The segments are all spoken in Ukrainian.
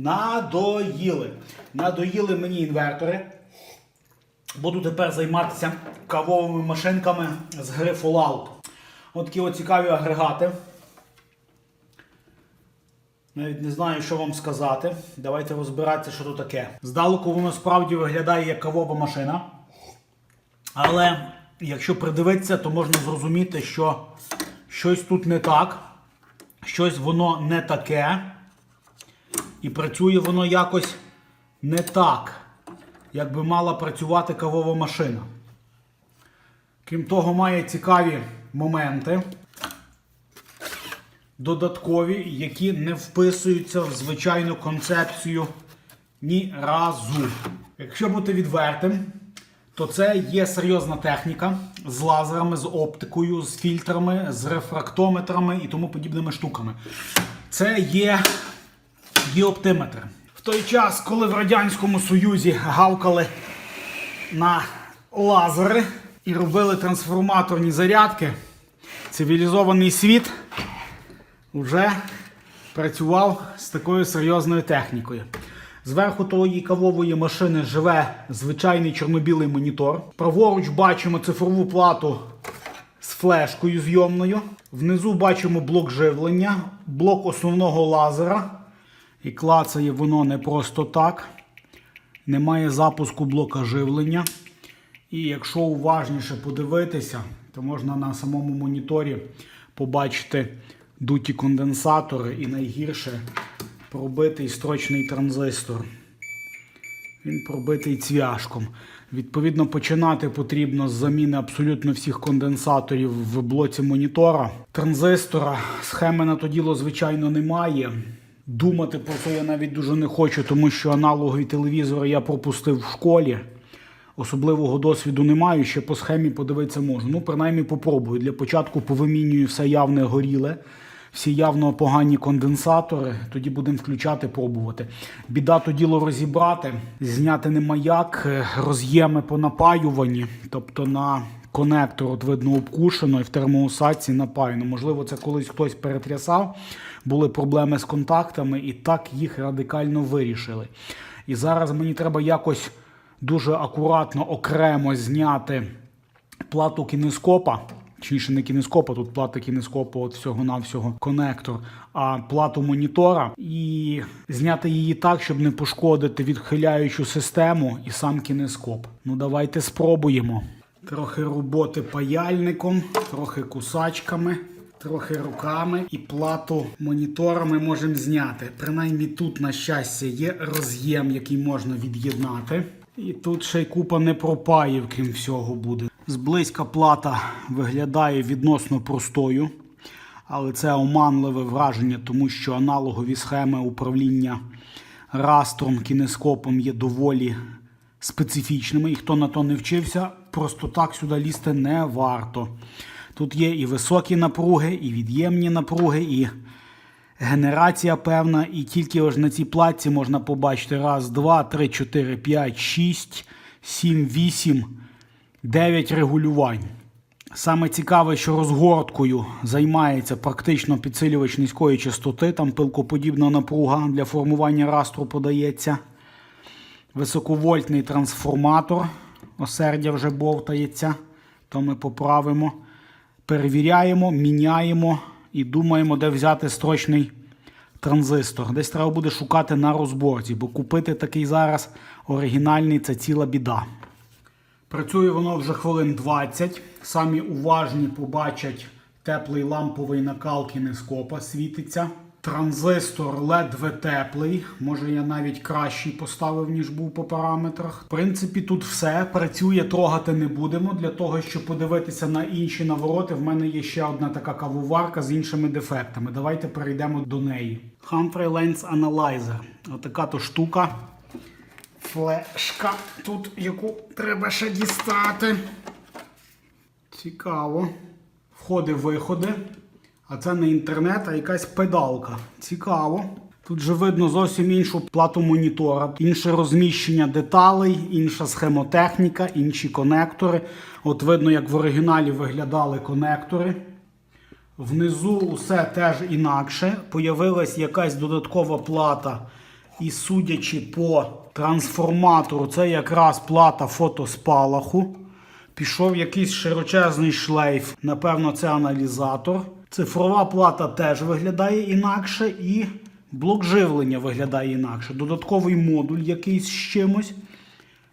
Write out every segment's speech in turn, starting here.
Надоїли. Надоїли мені інвертори. Буду тепер займатися кавовими машинками з гри Fallout. От такі цікаві агрегати. Навіть не знаю, що вам сказати. Давайте розбиратися, що тут таке. Здалеку воно справді виглядає як кавова машина. Але якщо придивитися, то можна зрозуміти, що щось тут не так, щось воно не таке. І працює воно якось не так, як би мала працювати кавова машина. Крім того, має цікаві моменти, додаткові, які не вписуються в звичайну концепцію ні разу. Якщо бути відвертим, то це є серйозна техніка з лазерами, з оптикою, з фільтрами, з рефрактометрами і тому подібними штуками. Це є діоптиметри. В той час, коли в Радянському Союзі гавкали на лазери і робили трансформаторні зарядки, цивілізований світ вже працював з такою серйозною технікою. Зверху тої кавової машини живе звичайний чорно-білий монітор. Праворуч бачимо цифрову плату з флешкою зйомною. Внизу бачимо блок живлення, блок основного лазера. І клацає воно не просто так. Немає запуску блока живлення. І якщо уважніше подивитися, то можна на самому моніторі побачити дуті конденсатори і найгірше пробитий строчний транзистор. Він пробитий цвяшком. Відповідно, починати потрібно з заміни абсолютно всіх конденсаторів в блоці монітора. Транзистора, схеми на то діло, звичайно, немає. Думати про це я навіть дуже не хочу, тому що аналогові телевізори я пропустив в школі. Особливого досвіду не маю, ще по схемі подивитися можу. Ну, принаймні попробую. Для початку повимінюю все явне горіле, всі явно погані конденсатори. Тоді будемо включати, пробувати. Біда то діло розібрати, зняти нема як, е, роз'єми по напаюванні, тобто на конектор, от видно, обкушено і в термоусадці напаяно. Можливо, це колись хтось перетрясав, були проблеми з контактами, і так їх радикально вирішили. І зараз мені треба якось дуже акуратно окремо зняти плату кінескопа. Точніше, не кінескопа, тут плата кінескопа, от всього-навсього конектор, а плату монітора, і зняти її так, щоб не пошкодити відхиляючу систему і сам кінескоп. Ну, давайте спробуємо. Трохи роботи паяльником, трохи кусачками, трохи руками і плату монітора ми можемо зняти. Принаймні тут, на щастя, є роз'єм, який можна від'єднати. І тут ще й купа непропаїв, крім всього, буде. Зблизька плата виглядає відносно простою, але це оманливе враження, тому що аналогові схеми управління растром, кінескопом є доволі специфічними. І хто на то не вчився, просто так сюди лізти не варто. Тут є і високі напруги, і від'ємні напруги, і генерація певна. І тільки ось на цій платці можна побачити раз, два, три, чотири, п'ять, шість, сім, вісім, дев'ять регулювань. Саме цікаве, що розгорткою займається практично підсилювач низької частоти, там пилкоподібна напруга для формування растру подається. Високовольтний трансформатор, осердя вже бовтається, то ми поправимо. Перевіряємо, міняємо і думаємо, де взяти строчний транзистор. Десь треба буде шукати на розборці, бо купити такий зараз оригінальний це ціла біда. Працює воно вже хвилин 20. Самі уважні побачать теплий ламповий накал кінескопа світиться. Транзистор ледве теплий. Може я навіть кращий поставив, ніж був по параметрах. В принципі, тут все. Працює, трогати не будемо. Для того, щоб подивитися на інші навороти, в мене є ще одна така кавоварка з іншими дефектами. Давайте перейдемо до неї. Humphrey Lens Analyzer. Отака то штука. Флешка тут, яку треба ще дістати. Цікаво. Входи-виходи. А це не інтернет, а якась педалка. Цікаво. Тут же видно зовсім іншу плату монітора, інше розміщення деталей, інша схемотехніка, інші конектори. От видно, як в оригіналі виглядали конектори. Внизу усе теж інакше. Появилась якась додаткова плата І судячи по трансформатору, це якраз плата фотоспалаху. Пішов якийсь широчезний шлейф. Напевно, це аналізатор. Цифрова плата теж виглядає інакше, і блок живлення виглядає інакше. Додатковий модуль якийсь з чимось.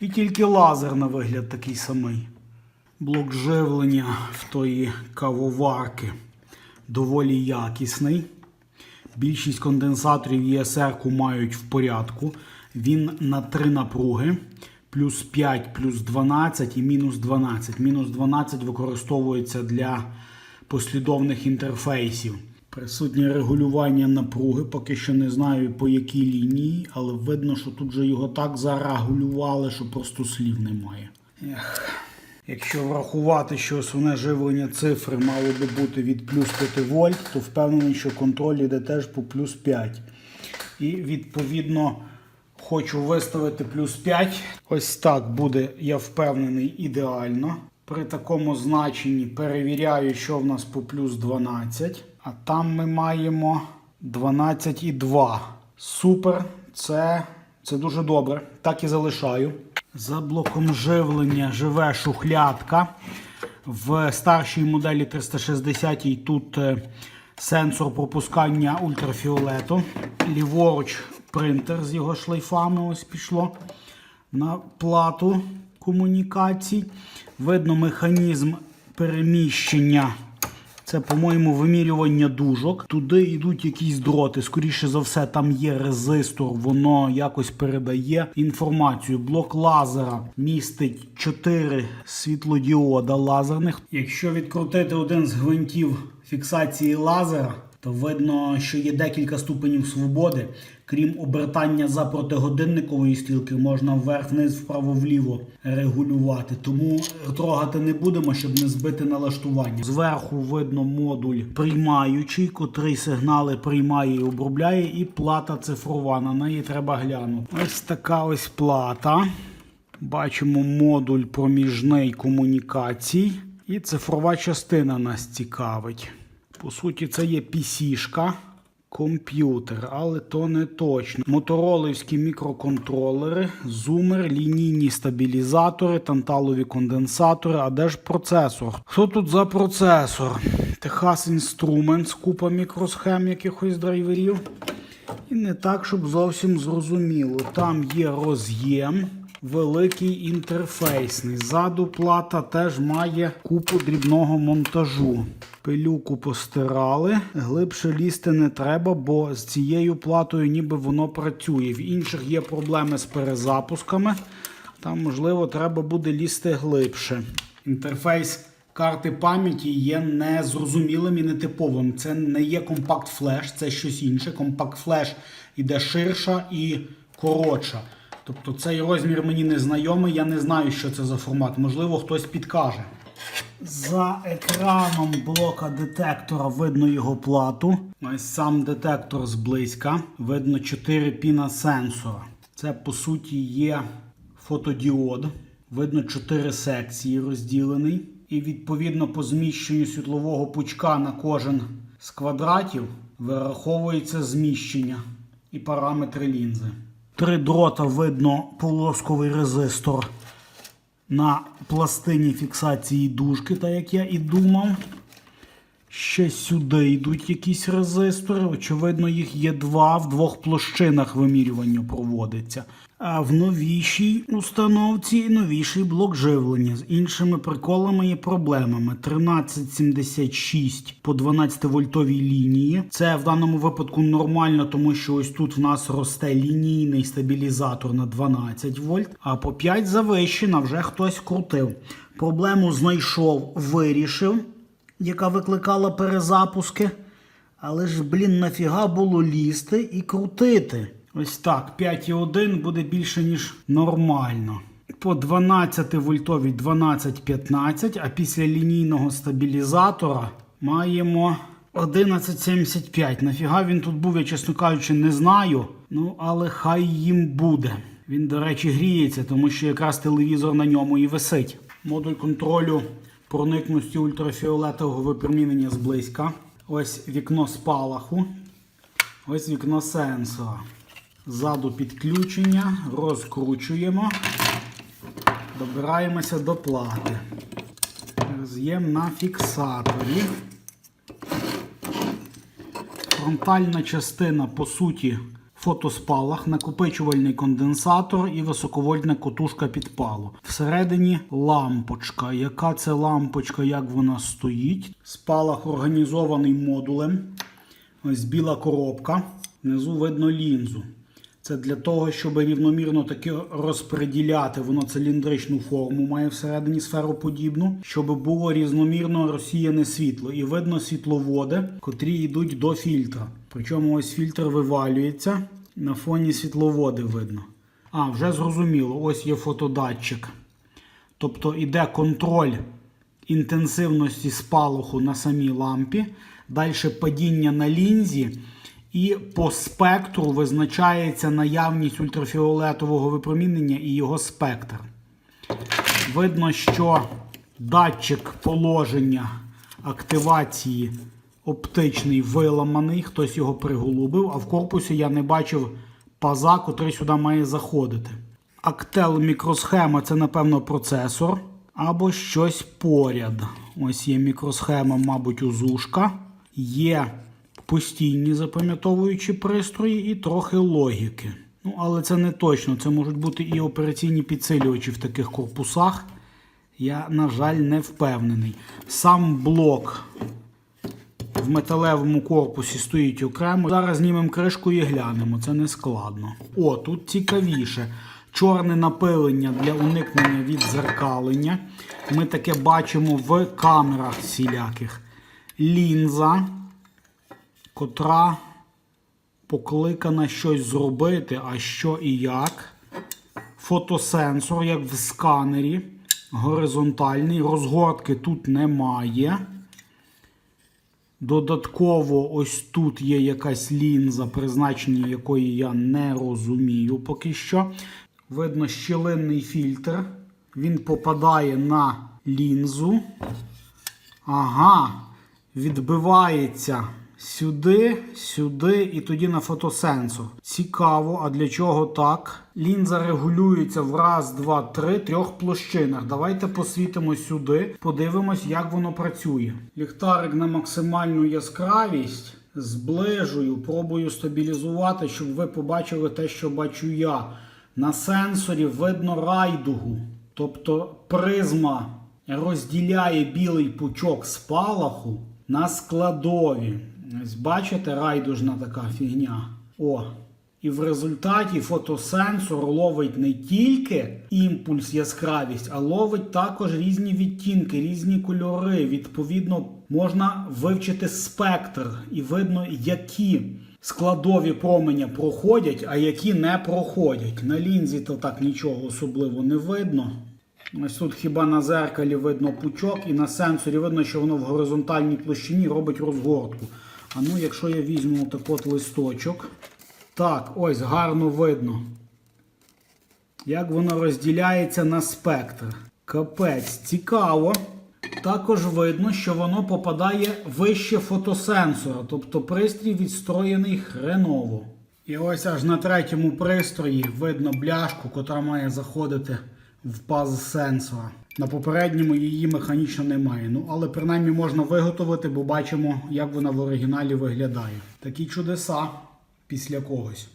І тільки лазер на вигляд такий самий. Блок живлення в тої кавоварки доволі якісний. Більшість конденсаторів ESR мають в порядку. Він на 3 напруги. Плюс 5, плюс 12 і мінус 12. Мінус 12 використовується для послідовних інтерфейсів. Присутнє регулювання напруги. Поки що не знаю по якій лінії, але видно, що тут же його так зарегулювали, що просто слів немає. Ех. Якщо врахувати, що основне живлення цифри мало би бути від плюс 5 вольт, то впевнений, що контроль йде теж по плюс 5. І відповідно хочу виставити плюс 5. Ось так буде, я впевнений, ідеально. При такому значенні перевіряю, що в нас по плюс 12. А там ми маємо 12,2. Супер, це, це дуже добре. Так і залишаю. За блоком живлення живе шухлядка. В старшій моделі 360 тут е, сенсор пропускання ультрафіолету. Ліворуч принтер з його шлейфами ось пішло на плату комунікацій. Видно механізм переміщення. Це, по-моєму, вимірювання дужок. Туди йдуть якісь дроти. Скоріше за все, там є резистор, воно якось передає інформацію. Блок лазера містить 4 світлодіода лазерних. Якщо відкрутити один з гвинтів фіксації лазера, то видно, що є декілька ступенів свободи. Крім обертання за протигодинникової стрілки, можна вверх-вниз, вправо-вліво регулювати. Тому трогати не будемо, щоб не збити налаштування. Зверху видно модуль приймаючий, котрий сигнали приймає і обробляє, і плата цифрова. На неї треба глянути. Ось така ось плата. Бачимо модуль проміжний комунікацій. І цифрова частина нас цікавить. По суті, це є PC-шка, комп'ютер, але то не точно. Моторолівські мікроконтролери, зумер, лінійні стабілізатори, танталові конденсатори. А де ж процесор? Що тут за процесор? Техас Instruments, купа мікросхем якихось драйверів. І не так, щоб зовсім зрозуміло. Там є роз'єм. Великий інтерфейсний. Ззаду плата теж має купу дрібного монтажу. Пилюку постирали. Глибше лізти не треба, бо з цією платою ніби воно працює. В інших є проблеми з перезапусками. Там, можливо, треба буде лізти глибше. Інтерфейс карти пам'яті є незрозумілим і нетиповим. Це не є компакт флеш, це щось інше. Компакт флеш іде ширша і коротша. Тобто цей розмір мені не знайомий, я не знаю, що це за формат. Можливо, хтось підкаже. За екраном блока детектора видно його плату. Ось сам детектор зблизька. Видно 4 піна сенсора. Це по суті є фотодіод. Видно 4 секції розділений. І відповідно по зміщенню світлового пучка на кожен з квадратів вираховується зміщення і параметри лінзи. Три дрота видно полосковий резистор на пластині фіксації дужки, так як я і думав. Ще сюди йдуть якісь резистори. Очевидно, їх є два. В двох площинах вимірювання проводиться. В новішій установці новіший блок живлення. З іншими приколами і проблемами. 1376 по 12 вольтовій лінії. Це в даному випадку нормально, тому що ось тут в нас росте лінійний стабілізатор на 12 вольт, а по 5 завищена вже хтось крутив. Проблему знайшов, вирішив яка викликала перезапуски. Але ж, блін, нафіга було лізти і крутити. Ось так, 5,1 буде більше, ніж нормально. По 12 вольтовій 12,15, а після лінійного стабілізатора маємо 11,75. Нафіга він тут був, я чесно кажучи, не знаю. Ну, але хай їм буде. Він, до речі, гріється, тому що якраз телевізор на ньому і висить. Модуль контролю проникності ультрафіолетового випромінення зблизька. Ось вікно спалаху. Ось вікно сенсора. Ззаду підключення, розкручуємо, добираємося до плати. Роз'єм на фіксаторі. Фронтальна частина, по суті, фотоспалах, накопичувальний конденсатор і високовольтна котушка підпалу. Всередині лампочка. Яка це лампочка, як вона стоїть? Спалах організований модулем. Ось біла коробка. Внизу видно лінзу. Це для того, щоб рівномірно таки розподіляти, воно циліндричну форму має всередині сфероподібну, щоб було різномірно розсіяне світло. І видно світловоди, котрі йдуть до фільтра. Причому ось фільтр вивалюється, на фоні світловоди видно. А, вже зрозуміло, ось є фотодатчик. Тобто іде контроль інтенсивності спалаху на самій лампі, далі падіння на лінзі, і по спектру визначається наявність ультрафіолетового випромінення і його спектр. Видно, що датчик положення активації оптичний виламаний, хтось його приголубив, а в корпусі я не бачив паза, котрий сюди має заходити. Актел мікросхема це, напевно, процесор або щось поряд. Ось є мікросхема, мабуть, узушка. Є постійні запам'ятовуючі пристрої і трохи логіки. Ну, але це не точно. Це можуть бути і операційні підсилювачі в таких корпусах. Я, на жаль, не впевнений. Сам блок в металевому корпусі стоїть окремо. Зараз знімемо кришку і глянемо. Це не складно. О, тут цікавіше. Чорне напилення для уникнення від зеркалення. Ми таке бачимо в камерах всіляких. Лінза, котра покликана щось зробити, а що і як. Фотосенсор, як в сканері. Горизонтальний. Розгортки тут немає. Додатково, ось тут є якась лінза, призначення якої я не розумію поки що. Видно щілинний фільтр. Він попадає на лінзу. Ага, відбивається сюди, сюди і тоді на фотосенсор. Цікаво, а для чого так? Лінза регулюється в раз, два, три, трьох площинах. Давайте посвітимо сюди, подивимось, як воно працює. Ліхтарик на максимальну яскравість. Зближую, пробую стабілізувати, щоб ви побачили те, що бачу я. На сенсорі видно райдугу. Тобто призма розділяє білий пучок спалаху на складові. Ось бачите, райдужна така фігня. О. І в результаті фотосенсор ловить не тільки імпульс, яскравість, а ловить також різні відтінки, різні кольори. Відповідно, можна вивчити спектр і видно, які складові променя проходять, а які не проходять. На лінзі то так нічого особливо не видно. Ось тут хіба на зеркалі видно пучок, і на сенсорі видно, що воно в горизонтальній площині робить розгортку. А ну, якщо я візьму так от листочок. Так, ось гарно видно. Як воно розділяється на спектр. Капець, цікаво. Також видно, що воно попадає вище фотосенсора, тобто пристрій відстроєний хреново. І ось аж на третьому пристрої видно бляшку, котра має заходити в паз сенсора. На попередньому її механічно немає. Ну, але принаймні можна виготовити, бо бачимо, як вона в оригіналі виглядає. Такі чудеса після когось.